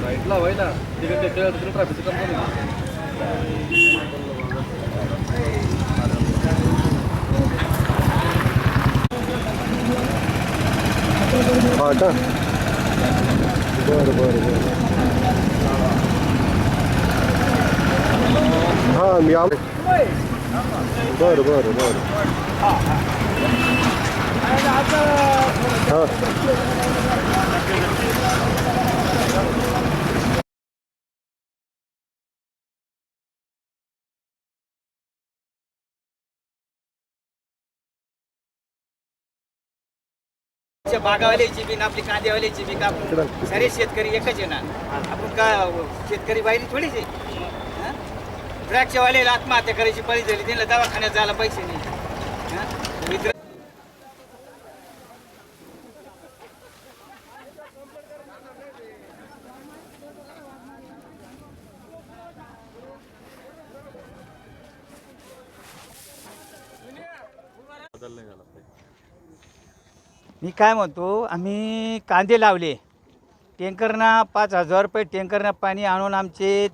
साईडला होय ना तिकडे तिकडे तिकडे ट्रॅफिक कंपनी हा का बरं बरं बरं हां मी आलो बरं बरं बरं हां. च्या बागावाल्याची बी न आपली कांद्यावाल्याची बी का आपण सारे शेतकरी एकच आहे ना. आपण का शेतकरी बाहेर थोडीच आहे? द्राक्षवाल्याला आत्महत्या करायची पळी झाली त्यांना दवाखान्यात जायला पैसे नाही. मी काय म्हणतो आम्ही कांदे लावले. टँकरना पाच हजार रुपये टँकरनं पाणी आणून आमचे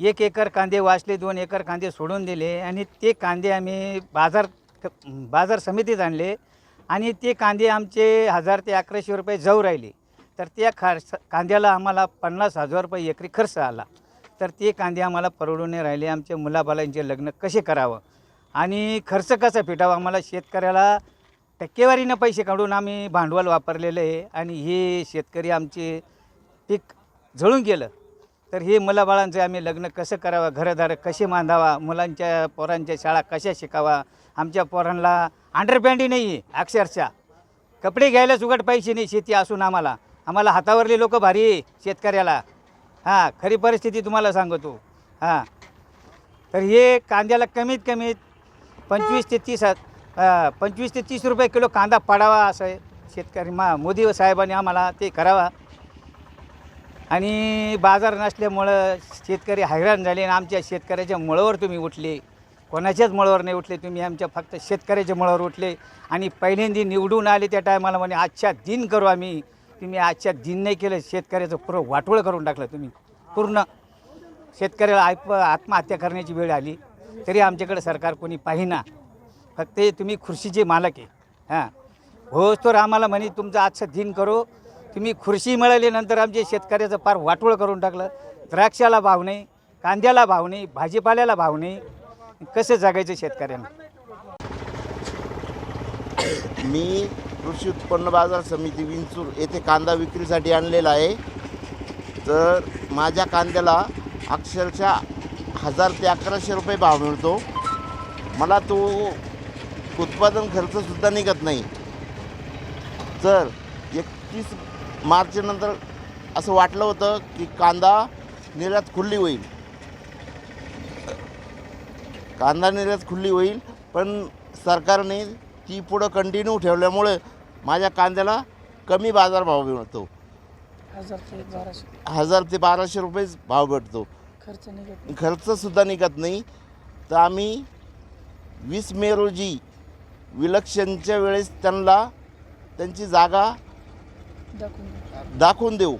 एक एकर कांदे वाचले दोन एकर कांदे सोडून दिले आणि ते कांदे आम्ही बाजार बाजार समितीत आणले आणि ते कांदे आमचे हजार ते अकराशे रुपये जाऊ राहिले. तर त्या खर्च कांद्याला आम्हाला पन्नास हजार रुपये एकरी खर्च आला. तर ते कांदे आम्हाला परवडून नाही राहिले. आमच्या मुलाबालांचे लग्न कसे करावं? आणि खर्च कसा फिटावा आम्हाला शेतकऱ्याला टक्केवारीनं पैसे काढून आम्ही भांडवल वापरलेलं आहे आणि हे शेतकरी आमचे पीक जळून गेलं. तर हे मुलाबाळांचं आम्ही लग्न कसं करावं घरदार कसे बांधावा मुलांच्या पोरांच्या शाळा कशा शिकावा आमच्या पोरांना अंडरपॅन्टी नाही आहे अक्षरशः. कपडे घ्यायला सुगट पैसे नाही शेती असून आम्हाला. आम्हाला हातावरले लोक भारी शेतकऱ्याला. हां खरी परिस्थिती तुम्हाला सांगतो. हां. तर हे कांद्याला कमीत कमीत पंचवीस ते तीस पंचवीस ते तीस रुपये किलो कांदा पाडावा असं आहे शेतकरी मा मोदी साहेबांनी आम्हाला ते करावा. आणि बाजार नसल्यामुळं शेतकरी हैराण झाले आणि आमच्या शेतकऱ्याच्या मुळावर तुम्ही उठले. कोणाच्याच मुळावर नाही उठले तुम्ही आमच्या फक्त शेतकऱ्याच्या मुळावर उठले. आणि पहिल्यांदा निवडून आले त्या टायमाला म्हणे आजच्या दिन करू आम्ही. तुम्ही आजच्या दिन नाही केलं शेतकऱ्याचं पुरं वाटोळं करून टाकलं तुम्ही. पूर्ण. शेतकऱ्याला आत्महत्या करण्याची वेळ आली. तरी आमच्याकडे सरकार कोणी पाहिना. फक्त हे तुम्ही खुर्शीचे मालक आहे. हां. हो तर आम्हाला म्हणे तुमचं आजचं दिन करो. तुम्ही खुर्शी मिळाल्यानंतर आमच्या शेतकऱ्याचं फार वाटोळ करून टाकलं. द्राक्षाला भाव नाही कांद्याला भाव नाही भाजीपाल्याला भाव नाही. कसं जगायचं शेतकऱ्यांना? मी कृषी उत्पन्न बाजार समिती विंचूर येथे कांदा विक्रीसाठी आणलेला आहे. तर माझ्या कांद्याला अक्षरशः हजार ते अकराशे रुपये भाव मिळतो. मला तो उत्पादन खर्चसुद्धा निघत नाही. तर एकतीस मार्चनंतर असं वाटलं होतं की कांदा निर्यात खुल्ली होईल. कांदा निर्यात खुल्ली होईल पण सरकारने ती पुढं कंटिन्यू ठेवल्यामुळे माझ्या कांद्याला कमी बाजारभाव मिळतो. हजार ते बाराशे. हजार ते बाराशे रुपयेच भाव भेटतो. खर्च निघत खर्चसुद्धा निघत नाही. तर आम्ही वीस मे रोजी विलक्षणच्या वेळेस त्यांना त्यांची जागा दाखवून दाखवून देऊ.